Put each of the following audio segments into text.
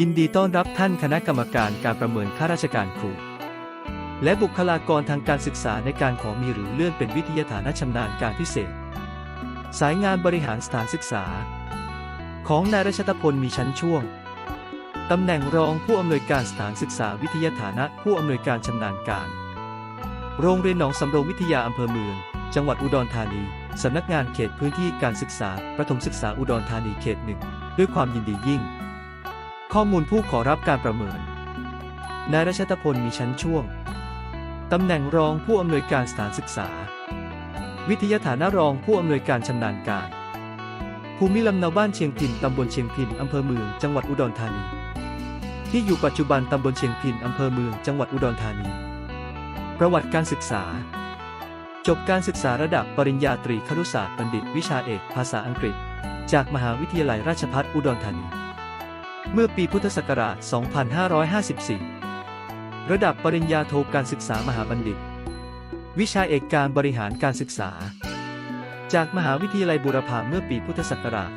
ยินดีต้อนรับท่านคณะกรรมการการประเมินข้าราชการครู และบุคลากรทางการศึกษาในการขอมีหรือเลื่อนเป็นวิทยาฐานะชำนาญการพิเศษ สายงานบริหารสถานศึกษา ของนายรัชตพลมีชั้นช่วงตำแหน่งรองผู้อำนวยการสถานศึกษาวิทยาฐานะผู้อำนวยการชำนาญการ โรงเรียนหนองสำโรงวิทยาอำเภอเมือง จังหวัดอุดรธานีสำนักงานเขตพื้นที่การศึกษา ประถมศึกษาอุดรธานีเขตหนึ่งด้วยความยินดียิ่ง ข้อมูลผู้ขอรับการประเมิน นายรัชตพลมีชั้นช่วง ตำแหน่งรองผู้อำนวยการสถานศึกษา วิทยาฐานะรองผู้อำนวยการชำนาญการ ภูมิลำเนาบ้านเชียงพินตำบลเชียงพินอำเภอเมืองจังหวัดอุดรธานี ที่อยู่ปัจจุบันตำบลเชียงพินอำเภอเมืองจังหวัดอุดรธานี ประวัติการศึกษา จบการศึกษาระดับปริญญาตรีครุศาสตร์บัณฑิต วิชาเอก ภาษาอังกฤษ จากมหาวิทยาลัยราชภัฏอุดรธานี เมื่อปีพุทธศักราช 2554 ระดับปริญญาโทการศึกษามหาบัณฑิต วิชาเอกการบริหารการศึกษา จากมหาวิทยาลัยบูรพาเมื่อปีพุทธศักราช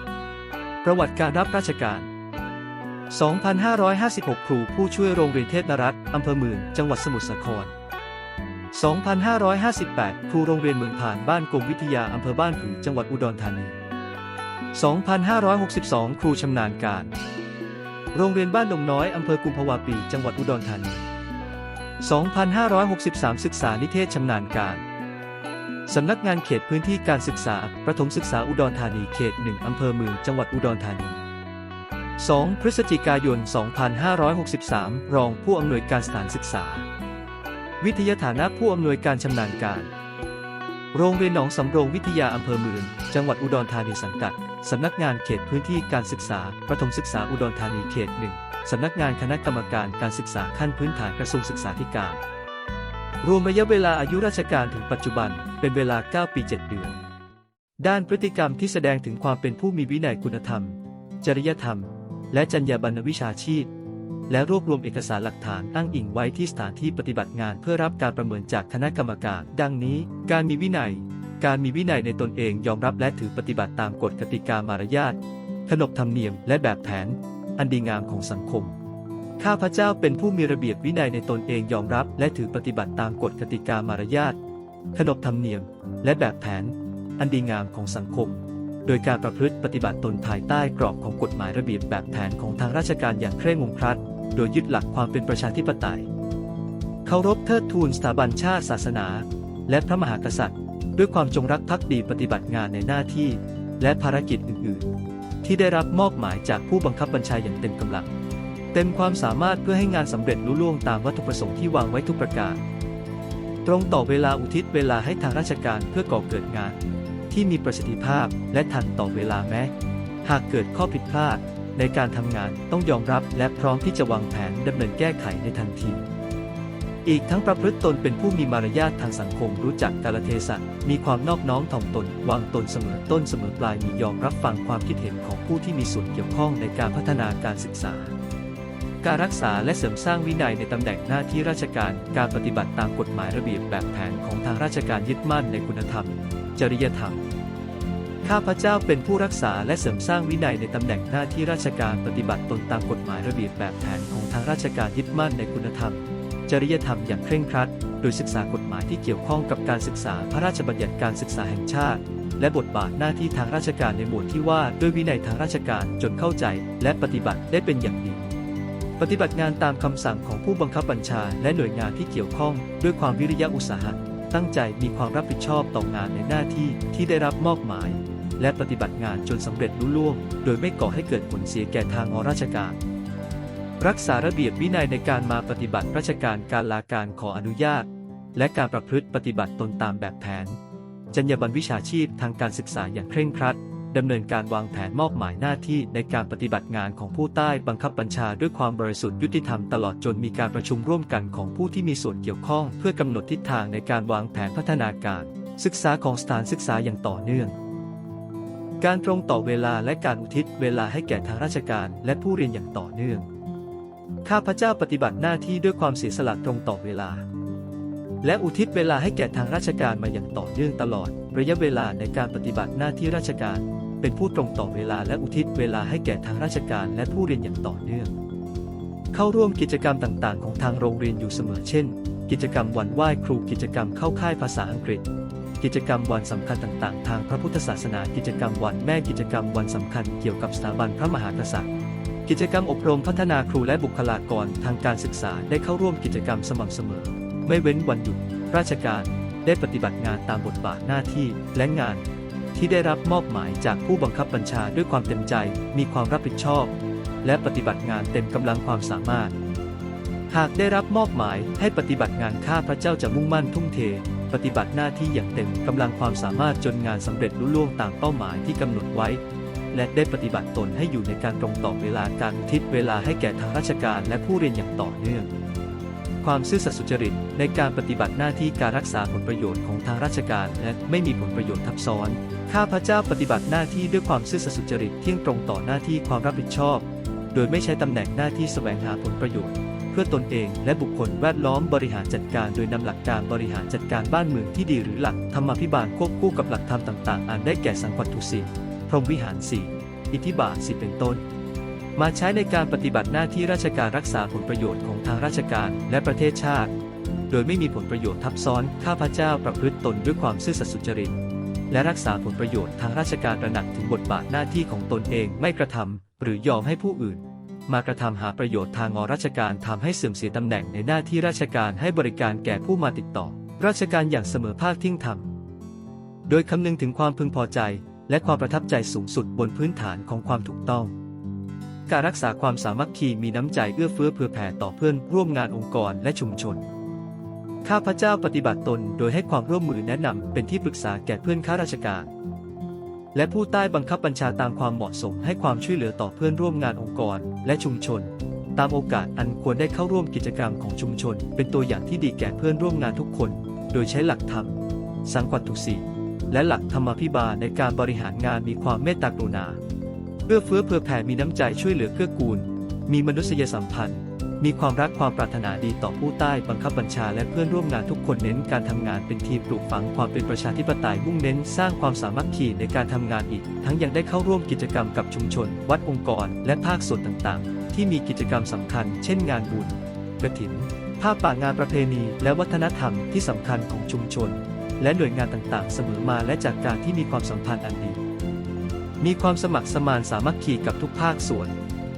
2558 ประวัติการรับราชการ 2556 ครูผู้ช่วยโรงเรียนเทพนรัตน์อำเภอเมืองจังหวัดสมุทรสาคร 2558 ครูโรงเรียนเมืองผ่านบ้านกรมวิทยาอำเภอบ้านผือจังหวัดอุดรธานี 2562 ครูชำนาญการ โรงเรียนบ้านดงน้อย อำเภอกุมภาวาปี จังหวัดอุดรธานี 2563 ศึกษานิเทศชำนาญการ สำนักงานเขตพื้นที่การศึกษา ประถมศึกษาอุดรธานีเขต 1 อำเภอเมือง จังหวัดอุดรธานี 2 พฤศจิกายน 2563 รองผู้อำนวยการสถานศึกษา วิทยาฐานะผู้อำนวยการชำนาญการ โรงเรียนหนองสำโรงวิทยาอำเภอเมือง จังหวัดอุดรธานีสังกัด สำนักงานเขตพื้นที่การศึกษา ประถมศึกษาอุดรธานีเขตหนึ่งสำนักงานคณะกรรมการการศึกษาขั้นพื้นฐานกระทรวงศึกษาธิการ รวมระยะเวลาอายุราชการถึงปัจจุบันเป็นเวลา 9 ปี 7 เดือน ด้านพฤติกรรมที่แสดงถึงความเป็นผู้มีวินัยคุณธรรม จริยธรรม และจรรยาบรรณวิชาชีพ และรวบรวมเอกสารหลักฐานอ้งอิงไว้ที่สถานที่ปฏิบัติงานเพื่อรับการประเมินจากคณะกรรมการ ดังนี้ การมีวินัย การมีวินัยในตนเองยอมรับและถือปฏิบัติตามกฎกติกามารยาทขนบธรรมเนียมและแบบแผน อันดีงามของสังคม ข้าพเจ้าเป็นผู้มีระเบียบวินัยในตนเองยอมรับ และถือปฏิบัติตามกฎกติกามารยาทขนบธรรมเนียม และแบบแผน อันดีงามของสังคม โดยการประพฤติปฏิบัติตนภายใต้กรอบของกฎหมายระเบียบแบบแผนของทางราชการอย่างเคร่งงครัด โดยยึดหลักความเป็นประชาธิปไตย เคารพเทิดทูนสถาบันชาติศาสนา และพระมหากษัตริย์ ด้วยความจงรักภักดีปฏิบัติงานในหน้าที่ และภารกิจอื่น ๆ ที่ได้รับมอบหมายจากผู้บังคับบัญชาอย่างเต็มกำลัง เต็มความสามารถเพื่อให้งานสำเร็จลุล่วงตามวัตถุประสงค์ที่วางไว้ทุกประการ ตรงต่อเวลาอุทิศเวลาให้ทางราชการเพื่อก่อเกิดงาน ที่มีประสิทธิภาพและทันต่อเวลาแม้ หากเกิดข้อผิดพลาดในการทำงานต้องยอมรับและพร้อมที่จะวางแผนดำเนินแก้ไขในทันที อีกทั้งประพฤติตนเป็นผู้มีมารยาททางสังคมรู้จักกาลเทศะ มีความนอบน้อมถ่อมตน วางตนเสมอต้นเสมอปลายมียอมรับฟังความคิดเห็นของผู้ที่มีส่วนเกี่ยวข้องในการพัฒนาการศึกษา การรักษาและเสริมสร้างวินัยในตำแหน่งหน้าที่ราชการการปฏิบัติตามกฎหมายระเบียบแบบแผนของทางราชการยึดมั่นในคุณธรรม จริยธรรมข้าพเจ้าเป็นผู้รักษาและเสริมสร้างวินัยในตำแหน่งหน้าที่ราชการปฏิบัติตนตามกฎหมายระเบียบแบบแผนของทางราชการยึดมั่นในคุณธรรม จริยธรรมอย่างเคร่งครัด โดยศึกษากฎหมายที่เกี่ยวข้องกับการศึกษาพระราชบัญญัติการศึกษาแห่งชาติ และบทบาทหน้าที่ทางราชการในหมวดที่ว่าด้วยวินัยทางราชการจนเข้าใจ และปฏิบัติได้เป็นอย่างดีปฏิบัติงานตามคำสั่งของผู้บังคับบัญชาและหน่วยงานที่เกี่ยวข้องด้วยความวิริยะอุตสาหะตั้งใจมีความรับผิดชอบต่องานในหน้าที่ที่ได้รับมอบหมาย และปฏิบัติงานจนสำเร็จลุล่วง โดยไม่ก่อให้เกิดผลเสียแก่ทางอราชการ รักษาระเบียบวินัยในการมาปฏิบัติราชการการลาการขออนุญาต และการประพฤติปฏิบัติตนตามแบบแผน จรรยาบรรณวิชาชีพทางการศึกษาอย่างเคร่งครัดดำเนินการวางแผนมอบหมายหน้าที่ในการปฏิบัติงานของผู้ใต้บังคับบัญชาด้วยความบริสุทธิ์ยุติธรรมตลอดจนมีการประชุมร่วมกันของผู้ที่มีส่วนเกี่ยวข้องเพื่อกำหนดทิศทางในการวางแผนพัฒนาการ ศึกษาของสถานศึกษาอย่างต่อเนื่อง การตรงต่อเวลาและการอุทิศเวลาให้แก่ทางราชการและผู้เรียนอย่างต่อเนื่อง ข้าพเจ้าปฏิบัติหน้าที่ด้วยความเสียสละตรงต่อเวลา และอุทิศเวลาให้แก่ทางราชการมาอย่างต่อเนื่องตลอด ระยะเวลาในการปฏิบัติหน้าที่ราชการ เป็นผู้ตรงต่อเวลาและอุทิศเวลาให้แก่ทางราชการและผู้เรียนอย่างต่อเนื่อง เข้าร่วมกิจกรรมต่างๆ ของทางโรงเรียนอยู่เสมอเช่น กิจกรรมวันไหว้ครูกิจกรรมเข้าค่ายภาษาอังกฤษกิจกรรมวันสำคัญต่างๆ ทางพระพุทธศาสนา กิจกรรมวันแม่กิจกรรมวันสำคัญเกี่ยวกับสถาบันพระมหากษัตริย์ กิจกรรมอบรมพัฒนาครูและบุคลากรทางการศึกษาได้เข้าร่วมกิจกรรมสม่ำเสมอ ไม่เว้นวันหยุด ราชการได้ปฏิบัติงานตามบทบาทหน้าที่และงาน ที่ได้รับมอบหมายจากผู้บังคับบัญชาด้วยความเต็มใจ มีความรับผิดชอบ และปฏิบัติงานเต็มกำลังความสามารถ หากได้รับมอบหมายให้ปฏิบัติงานข้าพระเจ้าจะมุ่งมั่นทุ่มเท ปฏิบัติหน้าที่อย่างเต็มกำลังความสามารถจนงานสำเร็จลุล่วงตามเป้าหมายที่กำหนดไว้ และได้ปฏิบัติตนให้อยู่ในการตรงต่อเวลาการทิศเวลาให้แก่ทางราชการและผู้เรียนอย่างต่อเนื่อง ความซื่อสัตย์สุจริตในการปฏิบัติหน้าที่การรักษาผลประโยชน์ของทางราชการและไม่มีผลประโยชน์ทับซ้อน ข้าพเจ้าปฏิบัติหน้าที่ด้วยความซื่อสัตย์สุจริตเที่ยงตรงต่อหน้าที่ความรับผิดชอบ โดยไม่ใช้ตำแหน่งหน้าที่แสวงหาผลประโยชน์เพื่อตนเองและบุคคลแวดล้อมบริหารจัดการโดยนำหลักการบริหารจัดการบ้านเมืองที่ดีหรือหลักธรรมาภิบาลควบคู่กับหลักธรรมต่าง ๆ อันได้แก่สังกัตทุสี รหมวิหารสี่อิทธิบาทสิเป็นต้น มาใช้ในการปฏิบัติหน้าที่ราชการรักษาผลประโยชน์ของทางราชการและประเทศชาติ โดยไม่มีผลประโยชน์ทับซ้อน ข้าพเจ้าประพฤติตนด้วยความซื่อสัตย์สุจริต และรักษาผลประโยชน์ทางราชการระหนักถึงบทบาทหน้าที่ของตนเองไม่กระทำหรือยอมให้ผู้อื่น มากระทำหาประโยชน์ทางงอราชการทำให้เสื่อมเสียตำแหน่งในหน้าที่ราชการให้บริการแก่ผู้มาติดต่อ ราชการอย่างเสมอภาคทิ้งธรรม โดยคำนึงถึงความพึงพอใจ และความประทับใจสูงสุดบนพื้นฐานของความถูกต้อง การรักษาความสามัคคีมีน้ำใจเอื้อเฟื้อเผื่อแผ่ต่อเพื่อนร่วมงานองค์กรและชุมชน ข้าพเจ้าปฏิบัติตนโดยให้ความร่วมมือแนะนำเป็นที่ปรึกษาแก่เพื่อนข้าราชการ และผู้ใต้บังคับบัญชาตามความเหมาะสมให้ความช่วยเหลือต่อเพื่อนร่วมงานองค์กรและชุมชน ตามโอกาสอันควรได้เข้าร่วมกิจกรรมของชุมชน เป็นตัวอย่างที่ดีแก่เพื่อนร่วมงานทุกคน โดยใช้หลักธรรมสังกัตทุสี และหลักธรรมาภิบาลในการบริหารงานมีความเมตตากรุณาเอื้อเฟื้อเผื่อแผ่มีน้ำใจช่วยเหลือเกื้อกูล มีมนุษยสัมพันธ์ มีความรักความปรารถนาดีต่อผู้ใต้บังคับบัญชาและเพื่อนร่วมงานทุกคนเน้นการทำงานเป็นทีมปลูกฝังความเป็นประชาธิปไตยมุ่งเน้นสร้างความสามัคคีในการทำงานอีก ทั้งยังได้เข้าร่วมกิจกรรมกับชุมชน วัดองค์กร และภาคส่วนต่างๆ ที่มีกิจกรรมสำคัญ เช่น งานบุญกฐินภาพป่างานประเพณีและวัฒนธรรมที่สำคัญของชุมชน และหน่วยงานต่างๆ เสมอมาและจากการที่มีความสัมพันธ์อันดี มีความสมัครสมานสามัคคีกับทุกภาคส่วน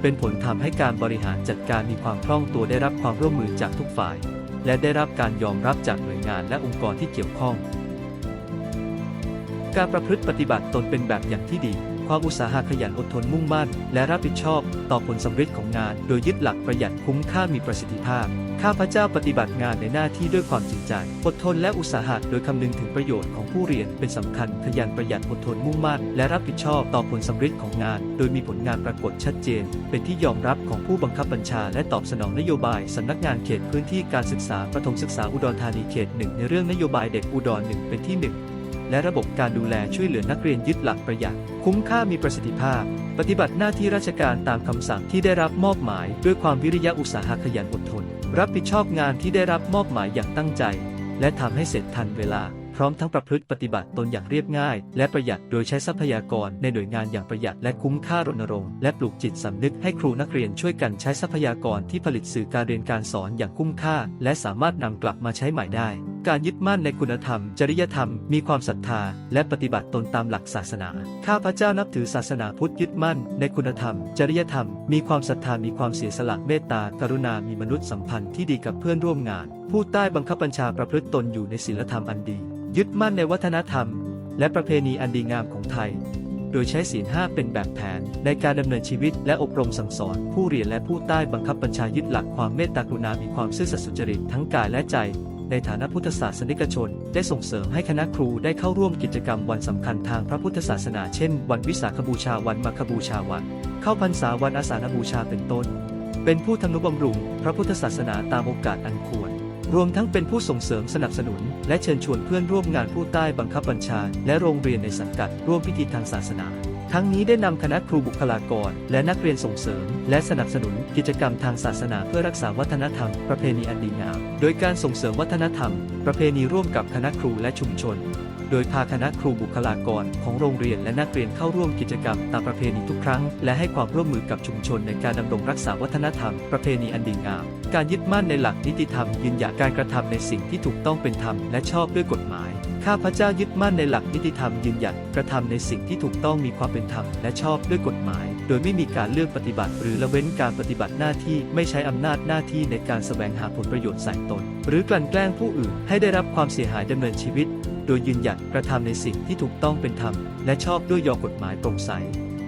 เป็นผลทำให้การบริหารจัดการมีความคล่องตัวได้รับความร่วมมือจากทุกฝ่าย และได้รับการยอมรับจากหน่วยงานและองค์กรที่เกี่ยวข้อง การประพฤติปฏิบัติตนเป็นแบบอย่างที่ดีความอุตสาหะขยันอดทนมุ่งมั่น และรับผิดชอบ ต่อผลสำเร็จของงาน โดยยึดหลักประหยัดคุ้มค่ามีประสิทธิภาพ ข้าพเจ้าปฏิบัติงานในหน้าที่ด้วยความจริงใจ อดทนและอุตสาหะโดยคำนึงถึงประโยชน์ของผู้เรียนเป็นสำคัญขยันประหยัดอดทนมุ่งมั่น และรับผิดชอบต่อผลสำเร็จของงาน โดยมีผลงานปรากฏชัดเจน เป็นที่ยอมรับของผู้บังคับบัญชา และตอบสนองนโยบายสำนักงานเขตพื้นที่การศึกษาประถมศึกษาอุดรธานีเขตหนึ่งในเรื่องนโยบายเด็กอุดรหนึ่งเป็นที่หนึ่งและระบบการดูแลช่วยเหลือนักเรียนยึดหลักประหยัด คุ้มค่ามีประสิทธิภาพ ปฏิบัติหน้าที่ราชการตามคำสั่งที่ได้รับมอบหมาย ด้วยความวิริยะอุตสาหะขยันอดทน รับผิดชอบงานที่ได้รับมอบหมายอย่างตั้งใจ และทำให้เสร็จทันเวลา พร้อมทั้งประพฤติปฏิบัติตนอย่างเรียบง่าย และประหยัดโดยใช้ทรัพยากรในหน่วยงานอย่างประหยัดและคุ้มค่ารณรงค์และปลูกจิตสำนึกให้ครูนักเรียนช่วยกันใช้ทรัพยากรที่ผลิตสื่อการเรียนการสอนอย่างคุ้มค่า และสามารถนำกลับมาใช้ใหม่ได้ การยึดมั่นในคุณธรรม จริยธรรม มีความศรัทธา และปฏิบัติตนตามหลักศาสนา ข้าพเจ้านับถือศาสนาพุทธยึดมั่น ในคุณธรรม จริยธรรม มีความศรัทธามีความเสียสละเมตตากรุณา มีมนุษยสัมพันธ์ที่ดีกับเพื่อนร่วมงานผู้ใต้บังคับบัญชาประพฤติตนอยู่ในศีลธรรมอันดี ยึดมั่นในวัฒนธรรม และประเพณีอันดีงามของไทย โดยใช้ศีลห้าเป็นแบบแผน ในการดำเนินชีวิตและอบรมสั่งสอน ผู้เรียนและผู้ใต้บังคับบัญชายึดหลักความเมตตากรุณา มีความซื่อสัตย์สุจริตทั้งกายและใจในฐานะพุทธศาสนิกชน ได้ส่งเสริมให้คณะครูได้เข้าร่วมกิจกรรมวันสำคัญทางพระพุทธศาสนาเช่น วันวิสาขบูชาวันมาคบูชาวัน เข้าพรรษาวันอาสาฬบูชาเป็นต้น เป็นผู้ทำนุบำรุง พระพุทธศาสนาตามโอกาสอันควร รวมทั้งเป็นผู้ส่งเสริมสนับสนุน และเชิญชวนเพื่อนร่วมงานผู้ใต้บังคับบัญชา และโรงเรียนในสังกัด ร่วมพิธีทางศาสนาทั้งนี้ได้นำคณะครูบุคลากร และนักเรียนส่งเสริม และสนับสนุนกิจกรรมทางศาสนาเพื่อรักษาวัฒนธรรม ประเพณีอันดีงาม โดยการส่งเสริมวัฒนธรรม ประเพณีร่วมกับคณะครูและชุมชน โดยพาคณะครูบุคลากรของโรงเรียนและนักเรียนเข้าร่วมกิจกรรมตามประเพณีทุกครั้ง และให้ความร่วมมือกับชุมชนในการดำรงรักษาวัฒนธรรมประเพณีอันดีงาม การยึดมั่นในหลักนิติธรรมยืนหยัดการกระทำในสิ่งที่ถูกต้องเป็นธรรมและชอบด้วยกฎหมาย ข้าพเจ้ายึดมั่นในหลักนิติธรรมยืนหยัดกระทำในสิ่งที่ถูกต้องมีความเป็นธรรมและชอบด้วยกฎหมาย โดยไม่มีการเลือกปฏิบัติ หรือละเว้นการปฏิบัติหน้าที่ไม่ใช้อำนาจหน้าที่ในการแสวงหาผลประโยชน์ใส่ตน หรือกลั่นแกล้งผู้อื่นให้ได้รับความเสียหายดำเนินชีวิต โดยยืนหยัดกระทำในสิ่งที่ถูกต้องเป็นธรรม และชอบด้วยยอกฎหมายโปร่งใส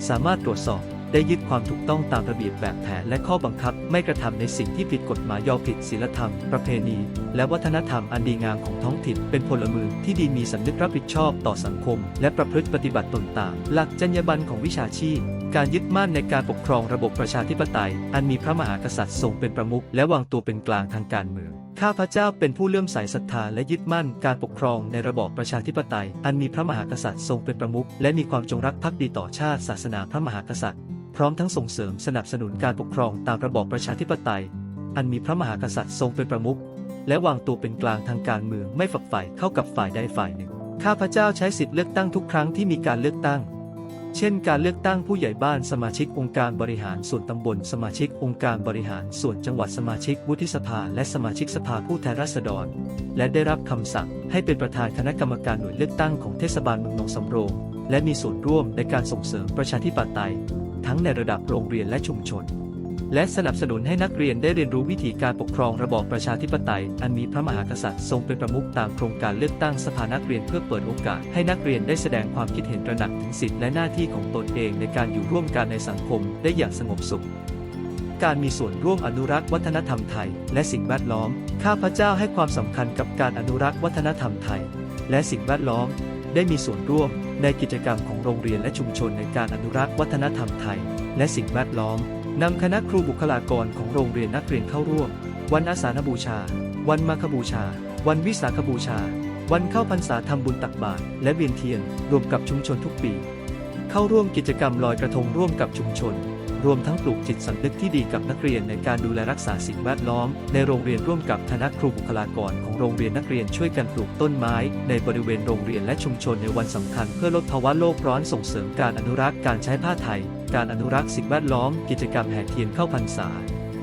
สามารถตรวจสอบได้ยึดความถูกต้องตามระเบียบแบบแผนและข้อบังคับไม่กระทำในสิ่งที่ผิดกฎหมายยอผิดศีลธรรม ประเพณี และวัฒนธรรมอันดีงามของท้องถิ่นเป็นพลเมืองที่ดีมีสำนึกรับผิดชอบต่อสังคม และประพฤติปฏิบัติตนตาม หลักจรรยาบรรณของวิชาชีพ การยึดมั่นในการปกครองระบบประชาธิปไตย อันมีพระมหากษัตริย์ทรงเป็นประมุขและวางตัวเป็นกลางทางการเมือง ข้าพเจ้าเป็นผู้เลื่อมใสศรัทธาและยึดมั่นการปกครองในระบอบประชาธิปไตย อันมีพระมหากษัตริย์ทรงเป็นประมุขและมีความจงรักภักดีต่อชาติศาสนาพระมหากษัตริย์ พร้อมทั้งส่งเสริมสนับสนุนการปกครองตามระบอบประชาธิปไตย อันมีพระมหากษัตริย์ทรงเป็นประมุขและวางตัวเป็นกลางทางการเมืองไม่ฝักใฝ่เข้ากับฝ่ายใดฝ่ายหนึ่ง ข้าพเจ้าใช้สิทธิเลือกตั้งทุกครั้งที่มีการเลือกตั้ง เช่นการเลือกตั้งผู้ใหญ่บ้านสมาชิกองค์การบริหารส่วนตำบล สมาชิกองค์การบริหารส่วนจังหวัดสมาชิกวุฒิสภา และสมาชิกสภาผู้แทนราษฎร และได้รับคำสั่งให้เป็นประธานคณะกรรมการหน่วยเลือกตั้งของเทศบาลเมืองหนองสำโรง และมีส่วนร่วมในการส่งเสริมประชาธิปไตย ทั้งในระดับโรงเรียนและชุมชน และสนับสนุนให้นักเรียนได้เรียนรู้วิธีการปกครองระบอบประชาธิปไตย อันมีพระมหากษัตริย์ทรงเป็นประมุขตามโครงการเลือกตั้งสภานักเรียนเพื่อเปิดโอกาสให้นักเรียนได้แสดงความคิดเห็นระหนักถึงสิทธิและหน้าที่ของตนเองในการอยู่ร่วมกันในสังคมได้อย่างสงบสุขการมีส่วนร่วมอนุรักษ์วัฒนธรรมไทย และสิ่งแวดล้อม ข้าพเจ้าให้ความสำคัญกับการอนุรักษ์วัฒนธรรมไทย และสิ่งแวดล้อม ได้มีส่วนร่วมในกิจกรรมของโรงเรียนและชุมชนในการอนุรักษ์วัฒนธรรมไทย และสิ่งแวดล้อม นำคณะครูบุคลากรของโรงเรียนนักเรียนเข้าร่วม วันอาสาฬบูชา วันมาคบูชา วันวิสาขบูชา วันเข้าพรรษาทำบุญตักบาตรและเวียนเทียน รวมกับชุมชนทุกปี เข้าร่วมกิจกรรมลอยกระทงร่วมกับชุมชน รวมทั้งปลูกจิตสำนึกที่ดีกับนักเรียนในการดูแลรักษาสิ่งแวดล้อม ในโรงเรียนร่วมกับคณะครูบุคลากรของโรงเรียนนักเรียนช่วยกันปลูกต้นไม้ ในบริเวณโรงเรียนและชุมชนในวันสำคัญ เพื่อลดภาวะโลกร้อนส่งเสริมการอนุรักษ์การใช้ผ้าไทย การอนุรักษ์สิ่งแวดล้อม กิจกรรมแห่เทียนเข้าพรรษา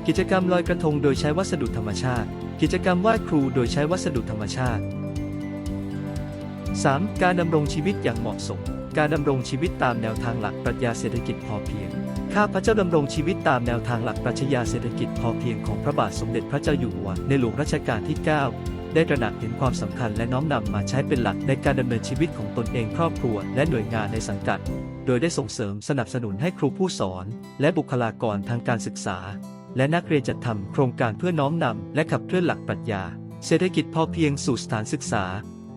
กิจกรรมลอยกระทงโดยใช้วัสดุธรรมชาติ กิจกรรมไหว้ครูโดยใช้วัสดุธรรมชาติ 3. การดำรงชีวิตอย่างเหมาะสม การดำรงชีวิตตามแนวทางหลักปรัชญาเศรษฐกิจพอเพียง ข้าพระเจ้าดำรงชีวิตตามแนวทางหลักปรัชญาเศรษฐกิจพอเพียงของพระบาทสมเด็จพระเจ้าอยู่หัวในหลวงรัชกาลที่ 9 ได้ตระหนักเห็นความสำคัญและน้อมนำมาใช้เป็นหลักในการดำเนินชีวิตของตนเองครอบครัว และหน่วยงานในสังกัด โดยได้ส่งเสริมสนับสนุนให้ครูผู้สอน และบุคลากรทางการศึกษา และนักเรียนจัดทำโครงการเพื่อน้อมนำและขับเคลื่อนหลักปรัชญา เศรษฐกิจพอเพียงสู่สถานศึกษา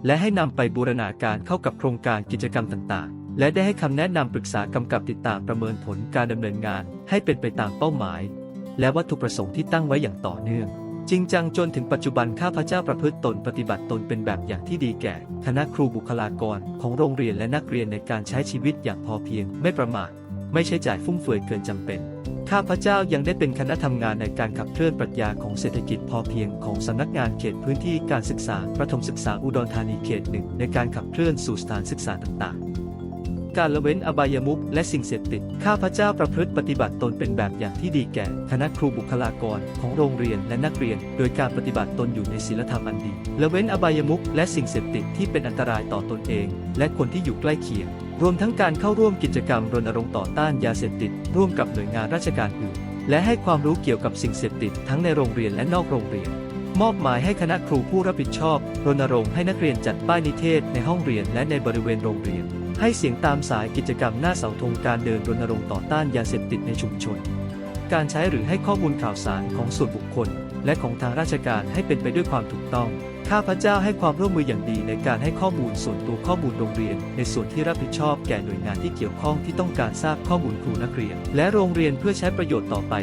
และให้นำไปบูรณาการเข้ากับโครงการกิจกรรมต่างๆ และได้ให้คำแนะนำปรึกษากำกับติดตามประเมินผลการดำเนินงาน ให้เป็นไปตามเป้าหมาย และวัตถุประสงค์ที่ตั้งไว้อย่างต่อเนื่อง จริงจังจนถึงปัจจุบันข้าพเจ้าประพฤติตนปฏิบัติตนเป็นแบบอย่างที่ดีแก่ คณะครูบุคลากรของโรงเรียนและนักเรียนในการใช้ชีวิตอย่างพอเพียง ไม่ประมาทไม่ใช้จ่ายฟุ่มเฟือยเกินจำเป็น ข้าพเจ้ายังได้เป็นคณะทำงานในการขับเคลื่อนปรัชญาของเศรษฐกิจพอเพียงของสำนักงานเขตพื้นที่การศึกษาประถมศึกษาอุดรธานีเขตหนึ่งในการขับเคลื่อนสู่สถานศึกษาต่างๆ การละเว้นอบายมุขและสิ่งเสพติด ข้าพเจ้าประพฤติปฏิบัติตนเป็นแบบอย่างที่ดีแก่ คณะครูบุคลากรของโรงเรียนและนักเรียน โดยการปฏิบัติตนอยู่ในศีลธรรมอันดีละเว้นอบายมุขและสิ่งเสพติดที่เป็นอันตรายต่อตนเอง และคนที่อยู่ใกล้เคียง รวมทั้งการเข้าร่วมกิจกรรมรณรงค์ต่อต้านยาเสพติด ร่วมกับหน่วยงานราชการอื่น และให้ความรู้เกี่ยวกับสิ่งเสพติดทั้งในโรงเรียนและนอกโรงเรียนมอบหมายให้คณะครูผู้รับผิดชอบรณรงค์ให้นักเรียนจัดป้ายนิเทศในห้องเรียนและในบริเวณโรงเรียน ให้เสียงตามสายกิจกรรมหน้าเสาธงการเดินรณรงค์ต่อต้านยาเสพติดในชุมชน การใช้หรือให้ข้อมูลข่าวสารของส่วนบุคคล และของทางราชการให้เป็นไปด้วยความถูกต้องข้าพเจ้าให้ความร่วมมืออย่างดีในการให้ข้อมูลส่วนตัวข้อมูลโรงเรียน ในส่วนที่รับผิดชอบแก่หน่วยงานที่เกี่ยวข้องที่ต้องการทราบข้อมูลครูนักเรียน และโรงเรียนเพื่อใช้ประโยชน์ต่อไป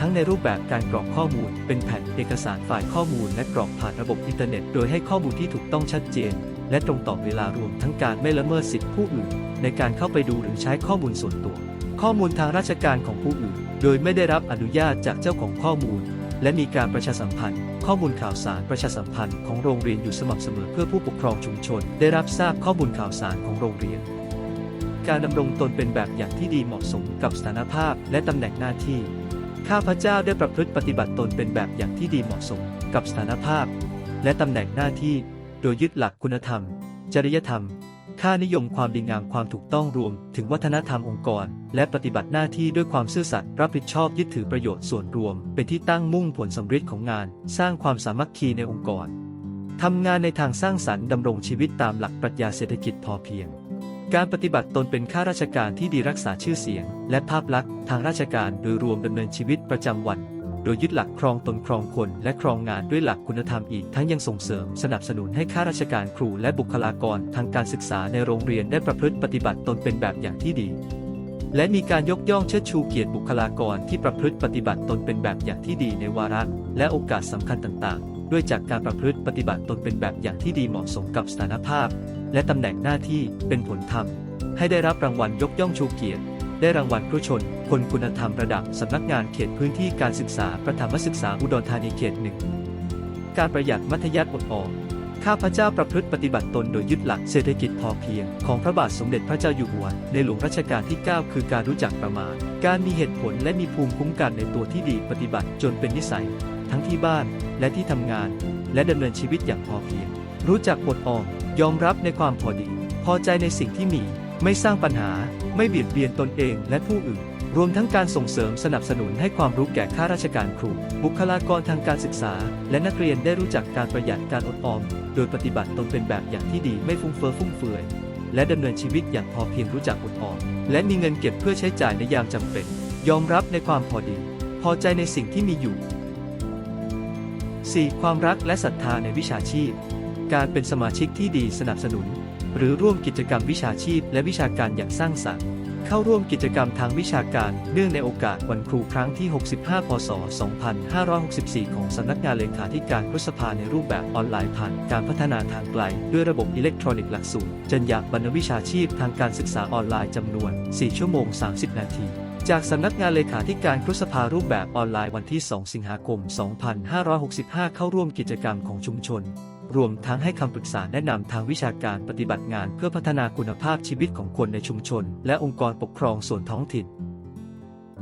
ทั้งในรูปแบบการกรอกข้อมูล เป็นแผ่นเอกสารฝ่ายข้อมูลและกรอกผ่านระบบอินเทอร์เน็ต โดยให้ข้อมูลที่ถูกต้องชัดเจน และตรงต่อเวลารวมทั้งการไม่ละเมิดสิทธิผู้อื่น ในการเข้าไปดูหรือใช้ข้อมูลส่วนตัว ข้อมูลทางราชการของผู้อื่น โดยไม่ได้รับอนุญาตจากเจ้าของข้อมูล และมีการประชาสัมพันธ์ ข้อมูลข่าวสารประชาสัมพันธ์ของโรงเรียนอยู่สม่ำเสมอเพื่อผู้ปกครองชุมชน ได้รับทราบข้อมูลข่าวสารของโรงเรียน การดำรงตนเป็นแบบอย่างที่ดีเหมาะสมกับสถานภาพ และตำแหน่งหน้าที่ข้าพเจ้าได้ประพฤติปฏิบัติตนเป็นแบบอย่างที่ดีเหมาะสมกับสถานภาพ และตำแหน่งหน้าที่ โดยยึดหลักคุณธรรม จริยธรรม ค่านิยมความดีงามความถูกต้องรวม ถึงวัฒนธรรมองค์กร และปฏิบัติหน้าที่ด้วยความซื่อสัตย์รับผิดชอบยึดถือประโยชน์ส่วนรวม เป็นที่ตั้งมุ่งผลสำเร็จของงาน สร้างความสามัคคีในองค์กรทำงานในทางสร้างสรรค์ดำรงชีวิตตามหลักปรัชญาเศรษฐกิจพอเพียง การปฏิบัติตนเป็นข้าราชการที่ดีรักษาชื่อเสียง และภาพลักษณ์ทางราชการโดยรวมดำเนินชีวิตประจำวัน โดยยึดหลักครองตนครองคนและครองงานด้วยหลักคุณธรรมอีกทั้งยังส่งเสริมสนับสนุนให้ข้าราชการครูและบุคลากรทางการศึกษาในโรงเรียนได้ประพฤติปฏิบัติตนเป็นแบบอย่างที่ดี และมีการยกย่องเชิดชูเกียรติบุคลากรที่ประพฤติปฏิบัติตนเป็นแบบอย่างที่ดีในวาระและโอกาสสำคัญต่างๆ ด้วยจากการประพฤติปฏิบัติตนเป็นแบบอย่างที่ดีเหมาะสมกับสถานภาพ และตำแหน่งหน้าที่เป็นผลธรรมให้ได้รับรางวัลยกย่องชูเกียรติ ได้รางวัลครูชน คนคุณธรรมระดับสำนักงานเขตพื้นที่การศึกษาประถมศึกษาอุดรธานีเขตหนึ่งการประหยัดมัธยัติอดออมข้าพเจ้าประพฤติปฏิบัติตนโดยยึดหลักเศรษฐกิจพอเพียงของพระบาทสมเด็จพระเจ้าอยู่หัว ในหลวงรัชกาลที่ 9 คือการรู้จักประมาณ การมีเหตุผลและมีภูมิคุ้มกันในตัวที่ดีปฏิบัติจนเป็นนิสัย ทั้งที่บ้านและที่ทำงาน และดำเนินชีวิตอย่างพอเพียง รู้จักอดออมยอมรับในความพอดี พอใจในสิ่งที่มี ไม่สร้างปัญหา ไม่เบียดเบียนตนเองและผู้อื่น รวมทั้งการส่งเสริมสนับสนุนให้ความรู้แก่ข้าราชการครู บุคลากรทางการศึกษา และนักเรียนได้รู้จักการประหยัดการอดออม โดยปฏิบัติตนเป็นแบบอย่างที่ดีไม่ฟุ้งเฟ้อฟุ่มเฟือย และดำเนินชีวิตอย่างพอเพียงรู้จักอดออม และมีเงินเก็บเพื่อใช้จ่ายในยามจำเป็น ยอมรับในความพอดี พอใจในสิ่งที่มีอยู่ 4. ความรักและศรัทธาในวิชาชีพ การเป็นสมาชิกที่ดีสนับสนุน หรือร่วมกิจกรรมวิชาชีพและวิชาการอย่างสร้างสรรค์เข้าร่วมกิจกรรมทางวิชาการ เนื่องในโอกาสวันครูครั้งที่ 65 พศ 2564 ของสำนักงานเลขาธิการครุสภาในรูปแบบออนไลน์ผ่านการพัฒนาทางไกล ด้วยระบบอิเล็กทรอนิกส์หลักสูตรจรรยาบรรณวิชาชีพทางการศึกษาออนไลน์จำนวน 4 ชั่วโมง 30 นาทีจากสำนักงานเลขาธิการครุสภารูปแบบออนไลน์วันที่ 2 สิงหาคม 2565 เข้าร่วมกิจกรรมของชุมชน รวมทั้งให้คำปรึกษาแนะนำทางวิชาการปฏิบัติงานเพื่อพัฒนาคุณภาพชีวิตของคนในชุมชน และองค์กรปกครองส่วนท้องถิ่น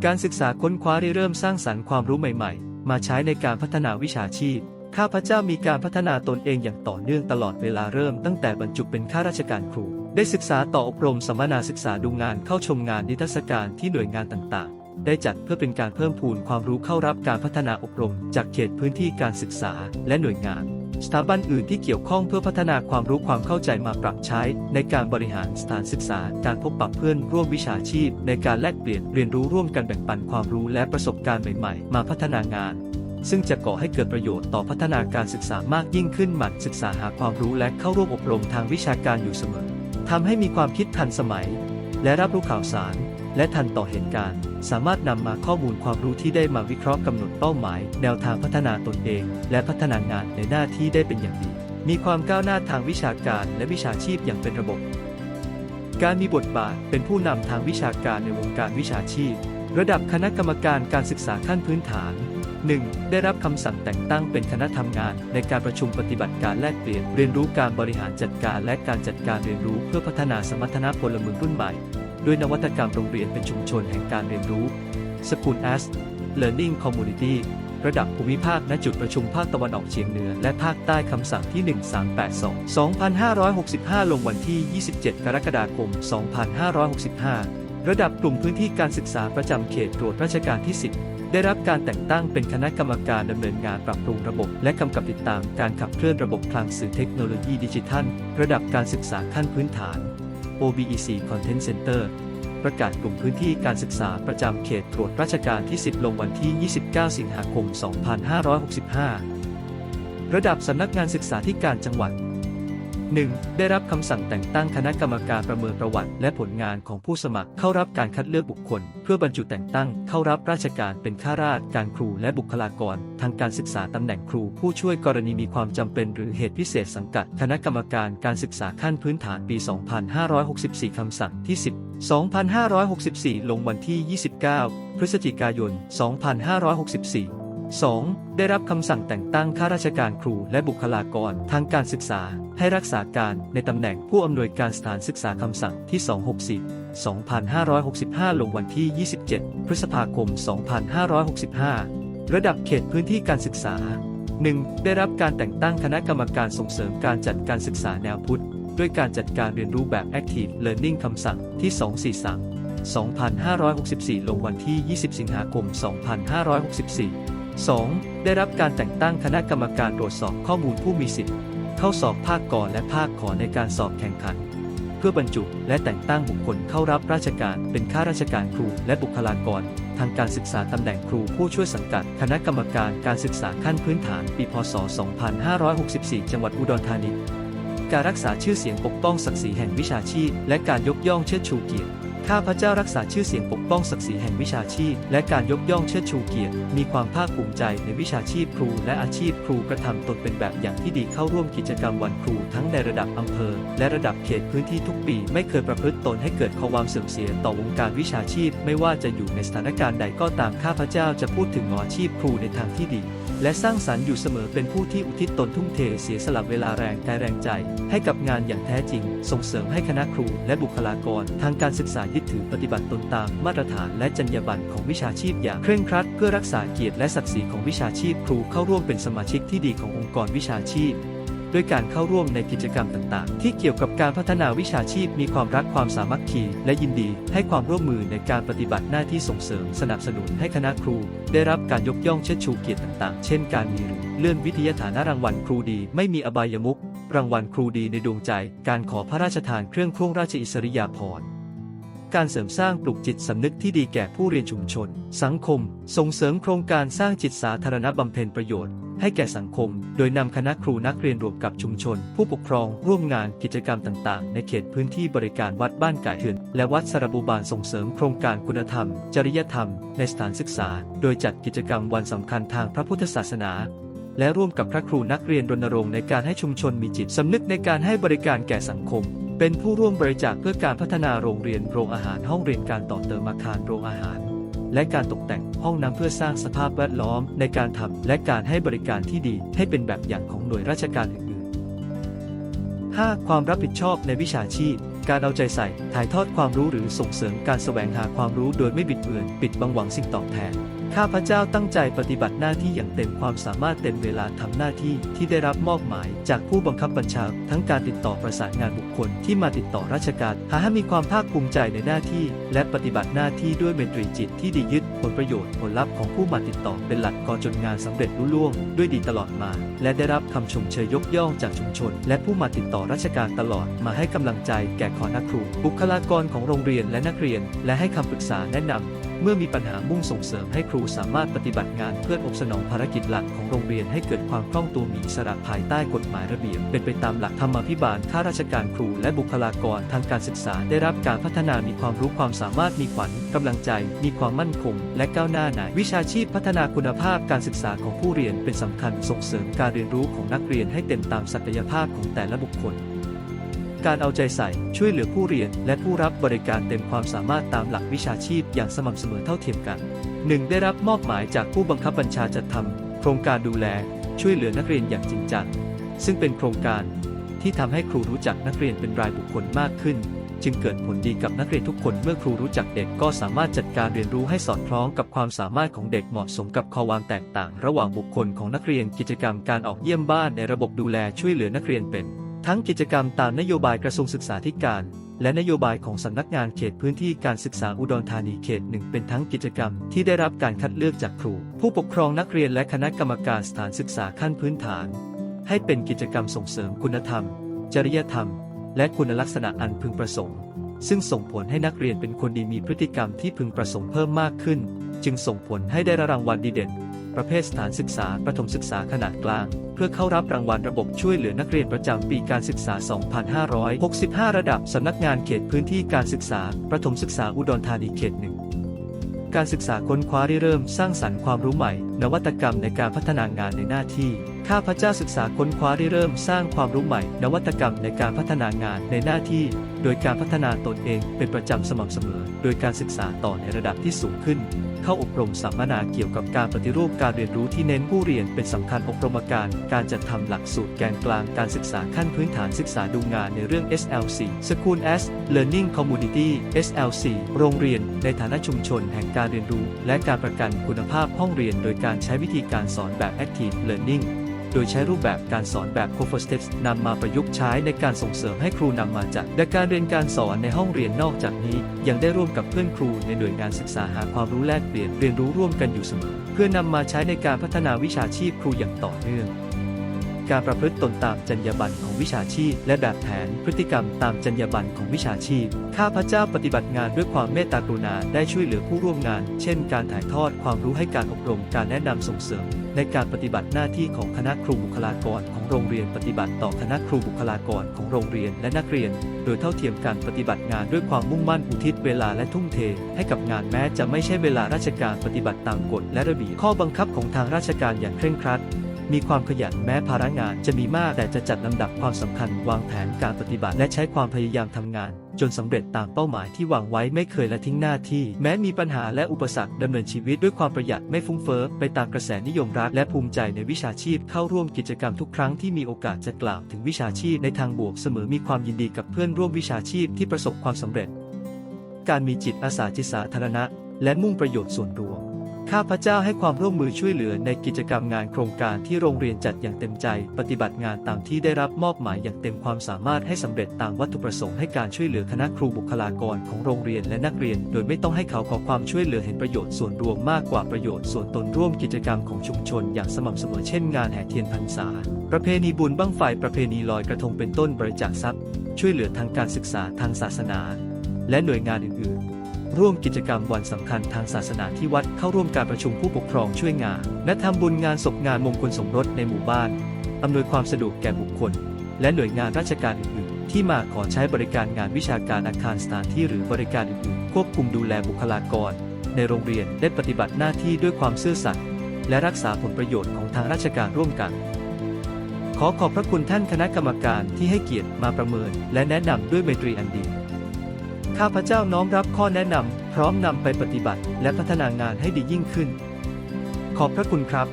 การศึกษาค้นคว้าริเริ่มสร้างสรรค์ความรู้ใหม่ ๆ มาใช้ในการพัฒนาวิชาชีพ ข้าพเจ้ามีการพัฒนาตนเองอย่างต่อเนื่องตลอดเวลาเริ่มตั้งแต่บรรจุเป็นข้าราชการครู ได้ศึกษาต่ออบรมสัมมนาศึกษาดูงานเข้าชมงานนิทรรศการที่หน่วยงานต่างๆได้จัดเพื่อเป็นการเพิ่มพูนความรู้เข้ารับการพัฒนาอบรม จากเขตพื้นที่การศึกษาและหน่วยงาน สถาบันอื่นที่เกี่ยวข้องเพื่อพัฒนาความรู้ความเข้าใจมาปรับใช้ ในการบริหารสถานศึกษา การพบปะเพื่อนร่วมวิชาชีพ ในการแลกเปลี่ยนเรียนรู้ร่วมกันแบ่งปันความรู้และประสบการณ์ใหม่ๆ มาพัฒนางาน ซึ่งจะก่อให้เกิดประโยชน์ต่อพัฒนาการศึกษามากยิ่งขึ้นหมั่นศึกษาหาความรู้และเข้าร่วมอบรมทางวิชาการอยู่เสมอทำให้มีความคิดทันสมัย และรับรู้ข่าวสาร และทันต่อเหตุการณ์ สามารถนำมาข้อมูลความรู้ที่ได้มาวิเคราะห์กำหนดเป้าหมาย แนวทางพัฒนาตนเอง และพัฒนางานในหน้าที่ได้เป็นอย่างดี มีความก้าวหน้าทางวิชาการและวิชาชีพอย่างเป็นระบบ การมีบทบาทเป็นผู้นำทางวิชาการในวงการวิชาชีพ ระดับคณะกรรมการการศึกษาขั้นพื้นฐาน 1. ได้รับคำสั่งแต่งตั้งเป็นคณะทำงาน ในการประชุมปฏิบัติการแลกเปลี่ยนเรียนรู้การบริหารจัดการและการจัดการเรียนรู้เพื่อพัฒนาสมรรถนะพลเมืองรุ่นใหม่ ด้วยนวัตกรรมโรงเรียนเป็นชุมชนแห่งการเรียนรู้ School as Learning Community ระดับภูมิภาคณจุดประชุมภาคตะวันออกเฉียงเหนือ และภาคใต้คำสั่งที่ 1382 2565 ลงวันที่ 27 กรกฎาคม 2565 ระดับกลุ่มพื้นที่การศึกษาประจำเขตตรวจราชการที่ 10 ได้รับการแต่งตั้งเป็นคณะกรรมการดำเนินงานปรับปรุงระบบ และกำกับติดตามการขับเคลื่อนระบบคลังสื่อเทคโนโลยีดิจิทัล ระดับการศึกษาขั้นพื้นฐาน OBEC Content Center ประกาศกลุ่มพื้นที่การศึกษาประจำเขตตรวจราชการที่ 10 ลงวันที่ 29 สิงหาคม 2565 ระดับสำนักงานศึกษาธิการจังหวัด 1. ได้รับคำสั่งแต่งตั้งคณะกรรมการประเมินประวัติ และผลงานของผู้สมัครเข้ารับการคัดเลือกบุคคล เพื่อบรรจุแต่งตั้งเข้ารับราชการเป็นข้าราชการครูและบุคลากร ทางการศึกษาตำแหน่งครู ผู้ช่วยกรณีมีความจำเป็น หรือเหตุพิเศษสังกัดคณะกรรมการการศึกษาขั้นพื้นฐานปี 2564 คำสั่งที่ 10 2564 ลงวันที่ 29 พฤศจิกายน 2564 2. ได้รับคำสั่งแต่งตั้งข้าราชการครูและบุคลากรทางการศึกษา ให้รักษาการในตำแหน่งผู้อำนวยการสถานศึกษาคำสั่งที่ 264 2565 ลงวันที่ 27 พฤษภาคม 2565 ระดับเขตพื้นที่การศึกษา 1. ได้รับการแต่งตั้งคณะกรรมการส่งเสริมการจัดการศึกษาแนวพุทธ ด้วยการจัดการเรียนรู้แบบ Active Learning คำสั่งที่ 243 2564 ลงวันที่ 20 สิงหาคม 2564 2. ได้รับการแต่งตั้งคณะกรรมการตรวจสอบข้อมูลผู้มีสิทธิ์ เข้าสอบภาคกรและภาคขอในการสอบแข่งขัน เพื่อบรรจุและแต่งตั้งบุคคลเข้ารับราชการเป็นข้าราชการครูและบุคลากร ทางการศึกษาตำแหน่งครูผู้ช่วยสังกัด คณะกรรมการการศึกษาขั้นพื้นฐานปีพศ 2564 จังหวัดอุดรธานี การรักษาชื่อเสียงปกป้องศักดิ์ศรีแห่งวิชาชีพ และการยกย่องเชิดชูเกียรติ ข้าพระเจ้ารักษาชื่อเสียงปกป้องศักดิ์ศรีแห่งวิชาชีพ และการยกย่องเชิดชูเกียรติ มีความภาคภูมิใจในวิชาชีพครู และอาชีพครูกระทำตนเป็นแบบอย่างที่ดีเข้าร่วมกิจกรรมวันครูทั้งในระดับอำเภอ และระดับเขตพื้นที่ทุกปี ไม่เคยประพฤติตนให้เกิดความเสื่อมเสียต่อวงการวิชาชีพ ไม่ว่าจะอยู่ในสถานการณ์ใดก็ตามข้าพระเจ้าจะพูดถึงอาชีพครูในทางที่ดี และสร้างสรรค์อยู่เสมอเป็นผู้ที่อุทิศตนทุ่มเทเสียสละเวลาแรงกายแรงใจ ให้กับงานอย่างแท้จริง ส่งเสริมให้คณะครูและบุคลากร ทางการศึกษายึดถือปฏิบัติตนตามมาตรฐานและจรรยาบรรณของวิชาชีพอย่างเคร่งครัด เพื่อรักษาเกียรติและศักดิ์ศรีของวิชาชีพครูเข้าร่วมเป็นสมาชิกที่ดีขององค์กรวิชาชีพ ด้วยการเข้าร่วมในกิจกรรมต่างๆ ที่เกี่ยวกับการพัฒนาวิชาชีพมีความรักความสามัคคี และยินดีให้ความร่วมมือในการปฏิบัติหน้าที่ส่งเสริมสนับสนุนให้คณะครู ได้รับการยกย่องเชิดชูเกียรติต่างๆ เช่นการมีรือเลื่อนวิทยาฐานะรางวัลครูดี ไม่มีอบายมุขรางวัลครูดีในดวงใจ การขอพระราชทานเครื่องโครงราชอิสริยาภรณ์การเสริมสร้างปลุกจิตสำนึกที่ดีแก่ผู้เรียนชุมชน สังคม ส่งเสริมโครงการสร้างจิตสาธารณบำเพ็ญประโยชน์ให้แก่สังคม โดยนำคณะครูนักเรียนรวมกับชุมชน ผู้ปกครอง ร่วมงานกิจกรรมต่างๆ ในเขตพื้นที่บริการวัดบ้านไก่เถื่อนและวัดสระบุบาลส่งเสริมโครงการคุณธรรม จริยธรรม ในสถานศึกษา โดยจัดกิจกรรมวันสำคัญทางพระพุทธศาสนา และร่วมกับพระครูนักเรียนรณรงค์ในการให้ชุมชนมีจิตสำนึกในการให้บริการแก่สังคม เป็นผู้ร่วมบริจาคเพื่อการพัฒนาโรงเรียนโรงอาหารห้องเรียนการต่อเติมอาคารโรงอาหาร และการตกแต่งห้องน้ำเพื่อสร้างสภาพแวดล้อมในการทำและการให้บริการที่ดีให้เป็นแบบอย่างของหน่วยราชการอื่นๆ 5. ความรับผิดชอบในวิชาชีพ การเอาใจใส่ ถ่ายทอดความรู้หรือส่งเสริมการแสวงหาความรู้โดยไม่บิดเบือน ปิดบังหวังสิ่งตอบแทน ข้าพเจ้าตั้งใจปฏิบัติหน้าที่อย่างเต็มความสามารถเต็มเวลาทำหน้าที่ที่ได้รับมอบหมาย จากผู้บังคับบัญชา ทั้งการติดต่อประสานงานบุคคลที่มาติดต่อราชการหาให้มีความภาคภูมิใจในหน้าที่ และปฏิบัติหน้าที่ด้วยเมตรีจิตที่ดียึดผลประโยชน์ผลลัพธ์ของผู้มาติดต่อเป็นหลักก่อจนงานสำเร็จลุล่วง ด้วยดีตลอดมา และได้รับคำชมเชยยกย่องจากชุมชน และผู้มาติดต่อราชการตลอดมาให้กำลังใจแก่ขอนักครูบุคลากรของโรงเรียนและนักเรียน และให้คำปรึกษาแนะนำ เมื่อมีปัญหามุ่งส่งเสริมให้ครูสามารถปฏิบัติงานเพื่ออบสนองภารกิจหลักของโรงเรียนให้เกิดความคล่องตัวมีสระภายใต้กฎหมายระเบียบเป็นไปตามหลักธรรมาภิบาลข้าราชการครูและบุคลากรทางการศึกษาได้รับการพัฒนามีความรู้ความสามารถมีขวัญกำลังใจ มีความมั่นคง และก้าวหน้าในวิชาชีพพัฒนาคุณภาพการศึกษาของผู้เรียนเป็นสำคัญส่งเสริมการเรียนรู้ของนักเรียนให้เต็มตามศักยภาพของแต่ละบุคคล การเอาใจใส่ช่วยเหลือผู้เรียน และผู้รับบริการเต็มความสามารถตามหลักวิชาชีพอย่างสม่ำเสมอเท่าเทียมกัน 1. ได้รับมอบหมายจากผู้บังคับบัญชาจัดทำโครงการดูแล ช่วยเหลือนักเรียนอย่างจริงจังซึ่งเป็นโครงการที่ทำให้ครูรู้จักนักเรียนเป็นรายบุคคลมากขึ้น จึงเกิดผลดีกับนักเรียนทุกคนเมื่อครูรู้จักเด็กก็สามารถจัดการเรียนรู้ให้สอดคล้องกับความสามารถของเด็กเหมาะสมกับความแตกต่าง ระหว่างบุคคลของนักเรียนกิจกรรมการออกเยี่ยมบ้านในระบบดูแลช่วยเหลือนักเรียนเป็น ทั้งกิจกรรมตามนโยบายกระทรวงศึกษาธิการ และนโยบายของสำนักงานเขตพื้นที่การศึกษาอุดรธานีเขตหนึ่งเป็นทั้งกิจกรรมที่ได้รับการคัดเลือกจากครู ผู้ปกครองนักเรียนและคณะกรรมการสถานศึกษาขั้นพื้นฐาน ให้เป็นกิจกรรมส่งเสริมคุณธรรม จริยธรรม และคุณลักษณะอันพึงประสงค์ ซึ่งส่งผลให้นักเรียนเป็นคนดีมีพฤติกรรมที่พึงประสงค์เพิ่มมากขึ้น จึงส่งผลให้ได้รับรางวัลดีเด่น ประเภทสถานศึกษาประถมศึกษาขนาดกลาง เพื่อเข้ารับรางวัลระบบช่วยเหลือนักเรียนประจำปีการศึกษา 2565 ระดับสำนักงานเขตพื้นที่การศึกษา ประถมศึกษาอุดรธานีเขตหนึ่งการศึกษาค้นคว้าริเริ่มสร้างสรรค์ความรู้ใหม่ นวัตกรรมในการพัฒนางานในหน้าที่ ข้าพเจ้าศึกษาค้นคว้าริเริ่มสร้างความรู้ใหม่ นวัตกรรมในการพัฒนางานในหน้าที่ โดยการพัฒนาตนเองเป็นประจำสม่ำเสมอ โดยการศึกษาต่อในระดับที่สูงขึ้น เข้าอบรมสัมมนาเกี่ยวกับการปฏิรูปการเรียนรู้ที่เน้นผู้เรียนเป็นสำคัญอบรมการ การจัดทำหลักสูตรแกนกลางการศึกษาขั้นพื้นฐานศึกษาดูงานในเรื่อง SLC School as Learning Community SLC โรงเรียน ในฐานะชุมชนแห่งการเรียนรู้ และการประกันคุณภาพห้องเรียน โดยการใช้วิธีการสอนแบบ Active Learning โดยใช้รูปแบบการสอนแบบ c o f o s t e p นำมาประยุกต์ใช้ในการส่งเสริมให้ครูนำมาจัดและการเรียนการสอนในห้องเรียนนอกจากนี้ ยังได้ร่วมกับเพื่อนครูในหน่วยงานศึกษาหาความรู้แลกเปลี่ยนเรียนรู้ร่วมกันอยู่เสมอ เพื่อนำมาใช้ในการพัฒนาวิชาชีพครูอย่างต่อเนื่อง การประพฤติตนตามจรรยาบรรณของวิชาชีพ และแบบแผนพฤติกรรมตามจรรยาบรรณของวิชาชีพ ข้าพเจ้าปฏิบัติงานด้วยความเมตตากรุณาได้ช่วยเหลือผู้ร่วมงาน เช่น การถ่ายทอดความรู้ให้การอบรมการแนะนำส่งเสริม ในการปฏิบัติหน้าที่ของคณะครูบุคลากรของโรงเรียนปฏิบัติต่อคณะครูบุคลากรของโรงเรียนและนักเรียน โดยเท่าเทียมการปฏิบัติงานด้วยความมุ่งมั่นอุทิศเวลาและทุ่มเท ให้กับงานแม้จะไม่ใช่เวลาราชการปฏิบัติตามกฎและระเบียบข้อบังคับของทางราชการอย่างเคร่งครัด มีความขยันแม้ภาระงานจะมีมากแต่จะจัดลำดับความสำคัญวางแผนการปฏิบัติและใช้ความพยายามทำงาน จนสำเร็จตามเป้าหมายที่วางไว้ไม่เคยละทิ้งหน้าที่ แม้มีปัญหาและอุปสรรคดำเนินชีวิตด้วยความประหยัดไม่ฟุ้งเฟ้อไปตามกระแสนิยมรักและภูมิใจในวิชาชีพเข้าร่วมกิจกรรมทุกครั้งที่มีโอกาสจะกล่าวถึงวิชาชีพในทางบวกเสมอมีความยินดีกับเพื่อนร่วมวิชาชีพที่ประสบความสำเร็จ การมีจิตอาสาจิตสาธารณะ และมุ่งประโยชน์ส่วนรวม ข้าพเจ้าให้ความร่วมมือช่วยเหลือในกิจกรรมงานโครงการที่โรงเรียนจัดอย่างเต็มใจ ปฏิบัติงานตามที่ได้รับมอบหมายอย่างเต็มความสามารถให้สำเร็จตามวัตถุประสงค์ให้การช่วยเหลือคณะครูบุคลากรของโรงเรียนและนักเรียน โดยไม่ต้องให้เขาขอความช่วยเหลือเห็นประโยชน์ส่วนรวมมากกว่าประโยชน์ส่วนตนร่วมกิจกรรมของชุมชน อย่างสม่ำเสมอเช่นงานแห่เทียนพรรษา ประเพณีบุญบั้งไฟประเพณีลอยกระทงเป็นต้นบริจาคทรัพย์ ช่วยเหลือทางการศึกษาทางศาสนา และหน่วยงานอื่น ร่วมกิจกรรมวันสำคัญทางศาสนาที่วัดเข้าร่วมการประชุมผู้ปกครองช่วยงาน และทำบุญงานศพงานมงคลสมรสในหมู่บ้าน อำนวยความสะดวกแก่บุคคล และหน่วยงานราชการอื่นๆ ที่มาขอใช้บริการงานวิชาการอาคารสถานที่หรือบริการอื่นๆ ควบคุมดูแลบุคลากร ในโรงเรียนได้ปฏิบัติหน้าที่ด้วยความซื่อสัตย์และรักษาผลประโยชน์ของทางราชการร่วมกันขอขอบพระคุณท่านคณะกรรมการที่ให้เกียรติมาประเมิน และแนะนำด้วยไมตรีอันดี ข้าพเจ้าน้อมรับข้อแนะนำพร้อมนำไปปฏิบัติและพัฒนางานให้ดียิ่งขึ้น ขอบพระคุณครับ